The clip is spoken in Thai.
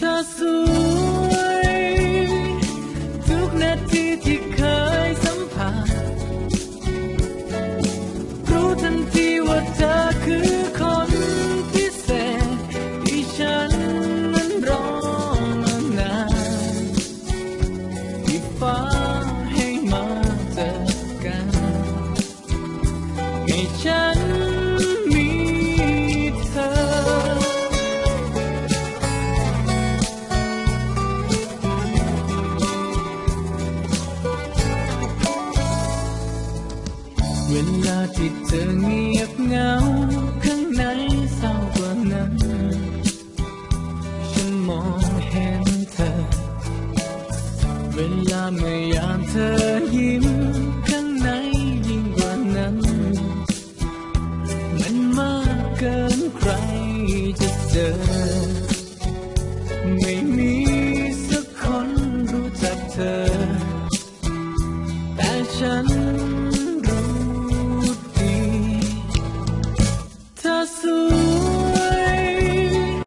เธอสวย ทุกนาทีที่เคยสัมผัส รู้ทันทีว่าเธอคือคนพิเศษที่ฉันนั้นรอมานานที่ฟ้าให้มาเจอกันให้ฉัน เวลาที่เธอเงียบเหงา ข้างในเศร้ากว่านั้น ฉันมองเห็นเธอ เวลาเมื่อยามเธอยิ้ม ข้างในยิ่งกว่านั้น มันมากเกินใครจะเจอ ไม่มีสักคนรู้จักเธอ แต่ฉัน